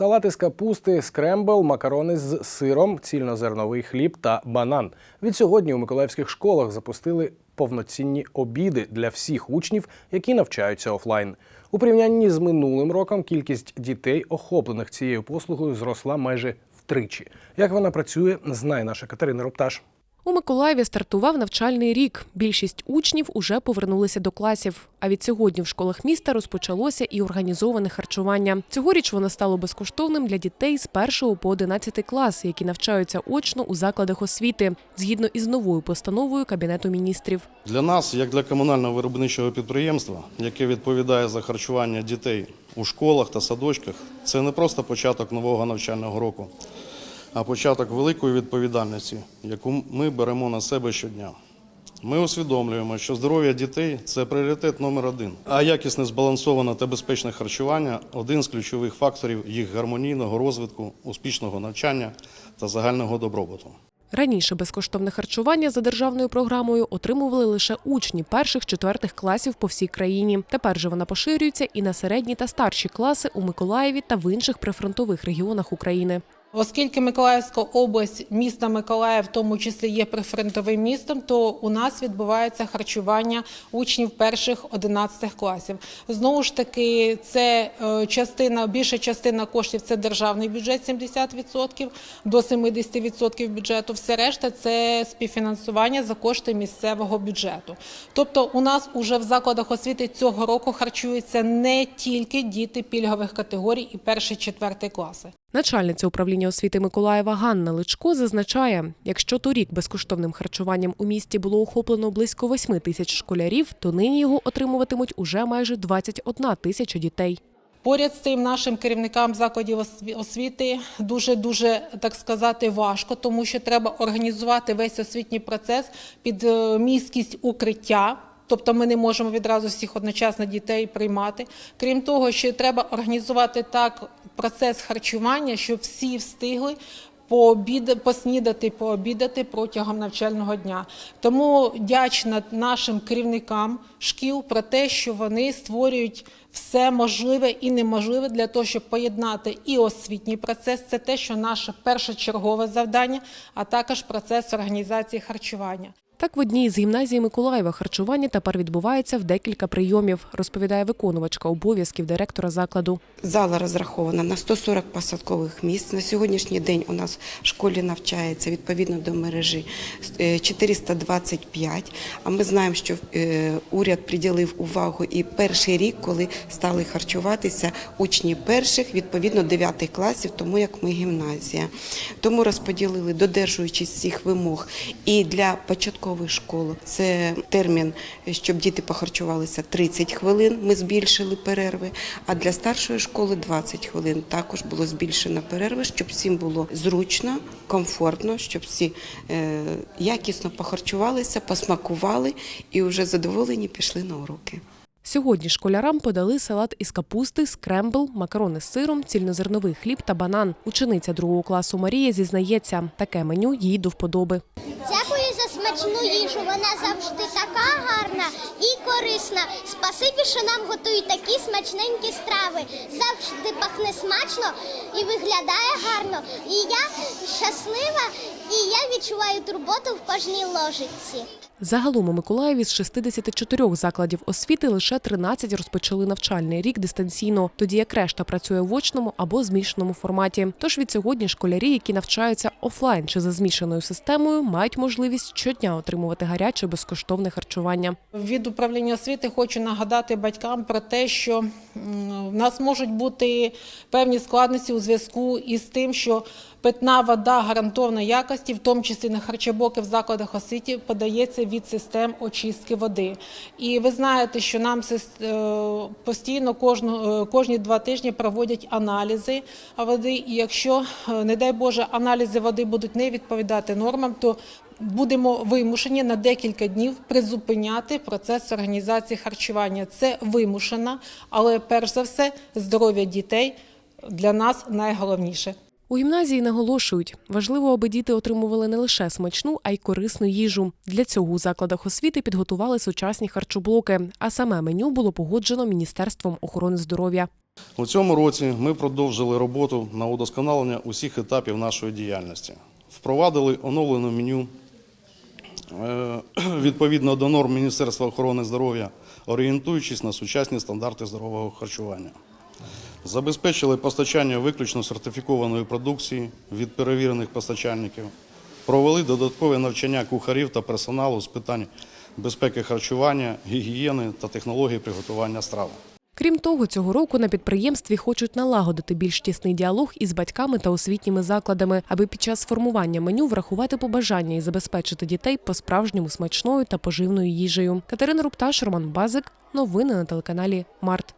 Салат із капусти, скрембл, макарони з сиром, цільнозерновий хліб та банан. Від сьогодні у миколаївських школах запустили повноцінні обіди для всіх учнів, які навчаються офлайн. У порівнянні з минулим роком кількість дітей, охоплених цією послугою, зросла майже втричі. Як вона працює, знає наша Катерина Рупташ. У Миколаєві стартував навчальний рік. Більшість учнів уже повернулися до класів. А від сьогодні в школах міста розпочалося і організоване харчування. Цьогоріч воно стало безкоштовним для дітей з 1 по 11 клас, які навчаються очно у закладах освіти, згідно із новою постановою Кабінету міністрів. Для нас, як для комунального виробничого підприємства, яке відповідає за харчування дітей у школах та садочках, це не просто початок нового навчального року, а початок великої відповідальності, яку ми беремо на себе щодня. Ми усвідомлюємо, що здоров'я дітей це пріоритет номер один, а якісне, збалансоване та безпечне харчування один з ключових факторів їх гармонійного розвитку, успішного навчання та загального добробуту. Раніше безкоштовне харчування за державною програмою отримували лише учні перших-четвертих класів по всій країні. Тепер же вона поширюється і на середні та старші класи у Миколаєві та в інших прифронтових регіонах України. Оскільки Миколаївська область, місто Миколаїв, в тому числі є прифронтовим містом, то у нас відбувається харчування учнів перших 11 класів. Знову ж таки, це е, частина, більша частина коштів це державний бюджет, 70% до 70% бюджету. Все решта це співфінансування за кошти місцевого бюджету. Тобто, у нас уже в закладах освіти цього року харчуються не тільки діти пільгових категорій і перші четвертий класи. Начальниця управління освіти Миколаєва Ганна Личко зазначає, якщо торік безкоштовним харчуванням у місті було охоплено близько 8 тисяч школярів, то нині його отримуватимуть уже майже 21 тисяча дітей. Поряд з цим нашим керівникам закладів осві- освіти дуже дуже так сказати важко, тому що треба організувати весь освітній процес під е, міськість укриття. Тобто ми не можемо відразу всіх одночасно дітей приймати. Крім того, ще треба організувати так процес харчування, щоб всі встигли пообіда, поснідати, пообідати протягом навчального дня. Тому вдячна нашим керівникам шкіл про те, що вони створюють все можливе і неможливе для того, щоб поєднати і освітній процес, це те, що наше першочергове завдання, а також процес організації харчування. Так, в одній з гімназій Миколаєва харчування тепер відбувається в декілька прийомів, розповідає виконувачка обов'язків директора закладу. Зала розрахована на 140 посадкових місць. На сьогоднішній день у нас в школі навчається відповідно до мережі е, 425. А ми знаємо, що е, уряд приділив увагу і перший рік, коли стали харчуватися учні перших, відповідно 9 класів, тому як ми гімназія. Тому розподілили, додержуючись всіх вимог, і для початкових школ це термін, щоб діти похарчувалися 30 хвилин. Ми збільшили перерви. А для старшої школи 20 хвилин також було збільшено перерви, щоб всім було зручно, комфортно, щоб всі е, якісно похарчувалися, посмакували і вже задоволені пішли на уроки. Сьогодні школярам подали салат із капусти, скрембл, макарони з сиром, цільнозерновий хліб та банан. Учениця другого класу Марія зізнається, таке меню їй до вподоби. Смачну їжу. Вона завжди така гарна і корисна. Спасибі, що нам готують такі смачненькі страви. Завжди пахне смачно і виглядає гарно. І я щаслива, і я відчуваю турботу в кожній ложиці. Загалом у Миколаєві з 64 закладів освіти лише 13 розпочали навчальний рік дистанційно, тоді як решта працює в очному або змішаному форматі. Тож від сьогодні школярі, які навчаються офлайн чи за змішаною системою, мають можливість щодня отримувати гаряче безкоштовне харчування. Від управління освіти хочу нагадати батькам про те, що в нас можуть бути певні складності у зв'язку із тим, що питна вода гарантованої якості, в тому числі на харчоблоки в закладах освіти, подається від систем очистки води. І ви знаєте, що нам е, постійно кожну, е, кожні два тижні проводять аналізи води. І якщо, е, не дай Боже, аналізи води будуть не відповідати нормам, то будемо вимушені на декілька днів призупиняти процес організації харчування. Це вимушено, але перш за все здоров'я дітей для нас найголовніше. У гімназії наголошують, важливо, аби діти отримували не лише смачну, а й корисну їжу. Для цього у закладах освіти підготували сучасні харчоблоки, а саме меню було погоджено Міністерством охорони здоров'я. У цьому році ми продовжили роботу на удосконалення усіх етапів нашої діяльності. Впровадили оновлене меню е, відповідно до норм Міністерства охорони здоров'я, орієнтуючись на сучасні стандарти здорового харчування. Забезпечили постачання виключно сертифікованої продукції від перевірених постачальників. Провели додаткове навчання кухарів та персоналу з питань безпеки харчування, гігієни та технології приготування страв. Крім того, цього року на підприємстві хочуть налагодити більш тісний діалог із батьками та освітніми закладами, аби під час формування меню врахувати побажання і забезпечити дітей по-справжньому смачною та поживною їжею. Катерина Рупташ, Роман Базик. Новини на телеканалі Март.